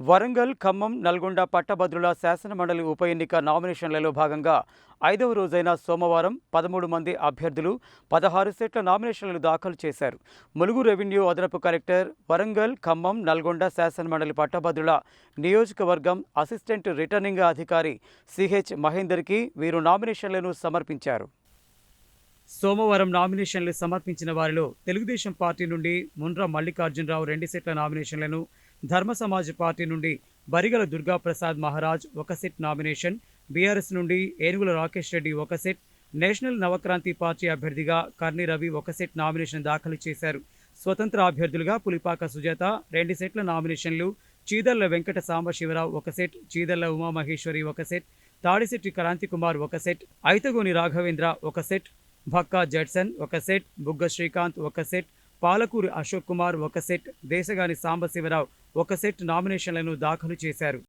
వరంగల్ ఖమ్మం నల్గొండ పట్టభద్రుల శాసనమండలి ఉప ఎన్నిక నామినేషన్లలో భాగంగా ఐదవ రోజైన సోమవారం పదమూడు మంది అభ్యర్థులు పదహారు సెట్ల నామినేషన్లు దాఖలు చేశారు. ములుగు రెవెన్యూ అదనపు కలెక్టర్ వరంగల్ ఖమ్మం నల్గొండ శాసనమండలి పట్టభద్రుల నియోజకవర్గం అసిస్టెంట్ రిటర్నింగ్ అధికారి సిహెచ్ మహేందర్కి వీరు నామినేషన్లను సమర్పించారు. సోమవారం నామినేషన్లు సమర్పించిన వారిలో తెలుగుదేశం పార్టీ నుండి మున్రా మల్లికార్జునరావు రెండు సెట్ల నామినేషన్లను ధర్మ సమాజ్ పార్టీ నుండి బరిగల దుర్గాప్రసాద్ మహారాజ్ ఒక సెట్ నామినేషన్ బీఆర్ఎస్ నుండి ఏనుగుల రాకేష్ రెడ్డి ఒక సెట్ నేషనల్ నవక్రాంతి పార్టీ అభ్యర్థిగా కర్ణి రవి ఒక సెట్ నామినేషన్ దాఖలు చేశారు. స్వతంత్ర అభ్యర్థులుగా పులిపాక సుజాత రెండు సెట్ల నామినేషన్లు చీదర్ల వెంకట సాంబశివరావు ఒక సెట్ చీదర్ల ఉమామహేశ్వరి ఒక సెట్ తాడిశెట్టి క్రాంతి కుమార్ ఒక సెట్ ఐతగోని రాఘవేంద్ర ఒక సెట్ భక్కా జడ్సన్ ఒక సెట్ బుగ్గ శ్రీకాంత్ ఒక సెట్ పాలకూరి అశోక్ కుమార్ ఒక సెట్ దేశగాని సాంబశివరావు ఒక సెట్ నామినేషన్లను దాఖలు చేశారు.